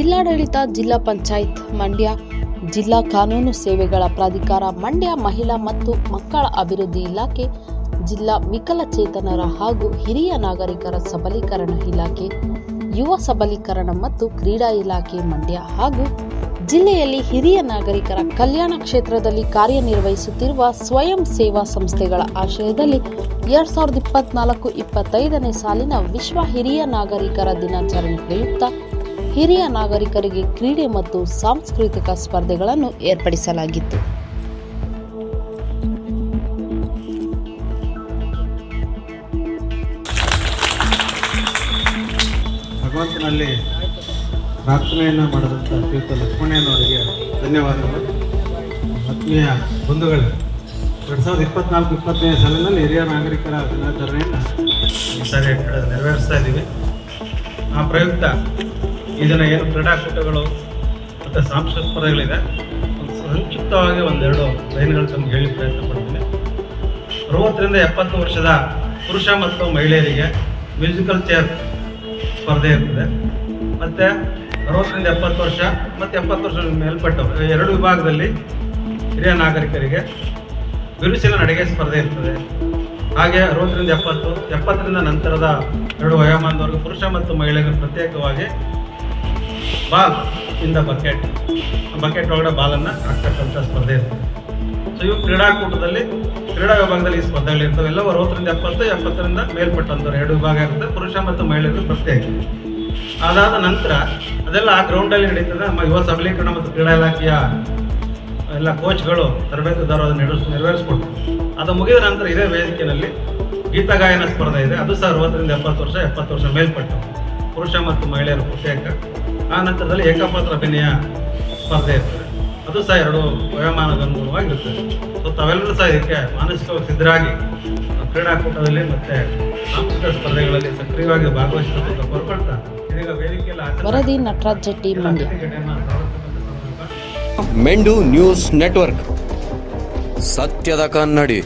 ಜಿಲ್ಲಾಡಳಿತ, ಜಿಲ್ಲಾ ಪಂಚಾಯತ್, ಮಂಡ್ಯ, ಜಿಲ್ಲಾ ಕಾನೂನು ಸೇವೆಗಳ ಪ್ರಾಧಿಕಾರ, ಮಂಡ್ಯ ಮಹಿಳಾ ಮತ್ತು ಮಕ್ಕಳ ಅಭಿವೃದ್ಧಿ ಇಲಾಖೆ, ಜಿಲ್ಲಾ ವಿಕಲಚೇತನರ ಹಾಗೂ ಹಿರಿಯ ನಾಗರಿಕರ ಸಬಲೀಕರಣ ಇಲಾಖೆ, ಯುವ ಸಬಲೀಕರಣ ಮತ್ತು ಕ್ರೀಡಾ ಇಲಾಖೆ, ಮಂಡ್ಯ ಹಾಗೂ ಜಿಲ್ಲೆಯಲ್ಲಿ ಹಿರಿಯ ನಾಗರಿಕರ ಕಲ್ಯಾಣ ಕ್ಷೇತ್ರದಲ್ಲಿ ಕಾರ್ಯನಿರ್ವಹಿಸುತ್ತಿರುವ ಸ್ವಯಂ ಸೇವಾ ಸಂಸ್ಥೆಗಳ ಆಶ್ರಯದಲ್ಲಿ ಎರಡ್ ಸಾವಿರದ ಇಪ್ಪತ್ನಾಲ್ಕು, ಇಪ್ಪತ್ತೈದನೇ ಸಾಲಿನ ವಿಶ್ವ ಹಿರಿಯ ನಾಗರಿಕರ ದಿನಾಚರಣೆ ಪ್ರಯುಕ್ತ ಹಿರಿಯ ನಾಗರಿಕರಿಗೆ ಕ್ರೀಡೆ ಮತ್ತು ಸಾಂಸ್ಕೃತಿಕ ಸ್ಪರ್ಧೆಗಳನ್ನು ಏರ್ಪಡಿಸಲಾಗಿತ್ತು. ಭಗವಂತನಲ್ಲಿ ಪ್ರಾರ್ಥನೆಯನ್ನು ಮಾಡಿದಂಥ ಶ್ರೀಯುತ ಲಕ್ಷ್ಮಣಯ್ಯನವರಿಗೆ ಧನ್ಯವಾದಗಳು. ಆತ್ಮೀಯ ಬಂಧುಗಳು, ಎರಡು ಸಾವಿರದ ಇಪ್ಪತ್ನಾಲ್ಕು ಇಪ್ಪತ್ತನೇ ಸಾಲಿನಲ್ಲಿ ಹಿರಿಯ ನಾಗರಿಕರ ದಿನಾಚರಣೆಯನ್ನು ಈ ಸಾರಿ ನೆರವೇರಿಸ್ತಾ ಇದ್ದೀವಿ. ಆ ಪ್ರಯುಕ್ತ ಇದನ್ನು ಏನು ಕ್ರೀಡಾಕೂಟಗಳು ಮತ್ತು ಸಾಂಸ್ಕೃತಿಕ ಸ್ಪರ್ಧೆಗಳಿದೆ. ಸಂಕ್ಷಿಪ್ತವಾಗಿ ಒಂದೆರಡು ಲೈನ್ಗಳು ತಮ್ಗೆ ಹೇಳಿ ಪ್ರಯತ್ನ ಪಡ್ತೀನಿ. ಅರವತ್ತರಿಂದ ಎಪ್ಪತ್ತು ವರ್ಷದ ಪುರುಷ ಮತ್ತು ಮಹಿಳೆಯರಿಗೆ ಮ್ಯೂಸಿಕಲ್ ಚೇರ್ ಸ್ಪರ್ಧೆ ಇರ್ತದೆ. ಮತ್ತು ಅರವತ್ತರಿಂದ ಎಪ್ಪತ್ತು ವರ್ಷ ಮತ್ತು ಎಪ್ಪತ್ತು ವರ್ಷ ಮೇಲ್ಪಟ್ಟವರು ಎರಡು ವಿಭಾಗದಲ್ಲಿ ಹಿರಿಯ ನಾಗರಿಕರಿಗೆ ಬಿರುಸಿನ ನಡಿಗೆ ಸ್ಪರ್ಧೆ ಇರ್ತದೆ. ಹಾಗೆ ಅರವತ್ತರಿಂದ ಎಪ್ಪತ್ತು, ಎಪ್ಪತ್ತರಿಂದ ನಂತರದ ಎರಡು ವಯೋಮಾನದವರೆಗೂ ಪುರುಷ ಮತ್ತು ಮಹಿಳೆಯರಿಗೆ ಪ್ರತ್ಯೇಕವಾಗಿ ಬಾಲ್ ಇಂದ ಬಕೆಟ್. ಬಕೆಟ್ ಒಳಗಡೆ ಬಾಲನ್ನು ಹಾಕ್ತಕ್ಕಂಥ ಸ್ಪರ್ಧೆ ಇರ್ತದೆ ಸೊ ಇವು ಕ್ರೀಡಾಕೂಟದಲ್ಲಿ, ಕ್ರೀಡಾ ವಿಭಾಗದಲ್ಲಿ ಈ ಸ್ಪರ್ಧೆಗಳು ಇರ್ತವೆ. ಎಲ್ಲ ಅರವತ್ತರಿಂದ ಎಪ್ಪತ್ತು, ಎಪ್ಪತ್ತರಿಂದ ಮೇಲ್ಪಟ್ಟಂಥವ್ರು ಎರಡು ವಿಭಾಗ ಇರುತ್ತೆ. ಪುರುಷ ಮತ್ತು ಮಹಿಳೆಯರು ಪ್ರತ್ಯೇಕ. ಅದಾದ ನಂತರ, ಅದೆಲ್ಲ ಆ ಗ್ರೌಂಡಲ್ಲಿ ನಡೀತದೆ. ನಮ್ಮ ಯುವ ಸಬಲೀಕರಣ ಮತ್ತು ಕ್ರೀಡಾ ಇಲಾಖೆಯ ಎಲ್ಲ ಕೋಚ್ಗಳು ತರಬೇತುದಾರರು ಅದನ್ನು ನೆಡ ನೆರವೇರಿಸ್ಕೊಡ್ತಾರೆ ಅದು ಮುಗಿದ ನಂತರ ಇದೇ ವೇದಿಕೆಯಲ್ಲಿ ಗೀತ ಗಾಯನ ಸ್ಪರ್ಧೆ ಇದೆ. ಅದು ಸಹ ಅರವತ್ತರಿಂದ ಎಪ್ಪತ್ತು ವರ್ಷ ಎಪ್ಪತ್ತು ವರ್ಷ ಮೇಲ್ಪಟ್ಟು. ಪುರುಷ ಮತ್ತು ಮಹಿಳೆಯರು ಪ್ರತ್ಯೇಕ. ಆ ನಂತರದಲ್ಲಿ ಏಕಪಾತ್ರ ಅಭಿನಯ ಸ್ಪರ್ಧೆ ಇರ್ತದೆ. ಅದು ಸಹ ಎರಡು ವಯೋಮಾನಗನುಗುಣವಾಗಿರ್ತದೆ ಸೊ ತಾವೆಲ್ಲರೂ ಸಹ ಇದಕ್ಕೆ ಮಾನಸಿಕವಾಗಿ ಸಿದ್ಧರಾಗಿ ಕ್ರೀಡಾಕೂಟದಲ್ಲಿ ಮತ್ತು ಸಾಂಸ್ಕೃತಿಕ ಸ್ಪರ್ಧೆಗಳಲ್ಲಿ ಸಕ್ರಿಯವಾಗಿ ಭಾಗವಹಿಸಿರ್ತಕ್ಕಂಥ ಬರ್ಕೊಳ್ತಾ ಇದೀಗ ವೇದಿಕೆಯಲ್ಲಿ ವರದಿ ನಟರಾಜ್ ಜಟ್ಟಿ ಮಂಡ್ಯ. ಮೆಂಡು ನ್ಯೂಸ್ ನೆಟ್ವರ್ಕ್. ಸತ್ಯದ ಕನ್ನಡಿ.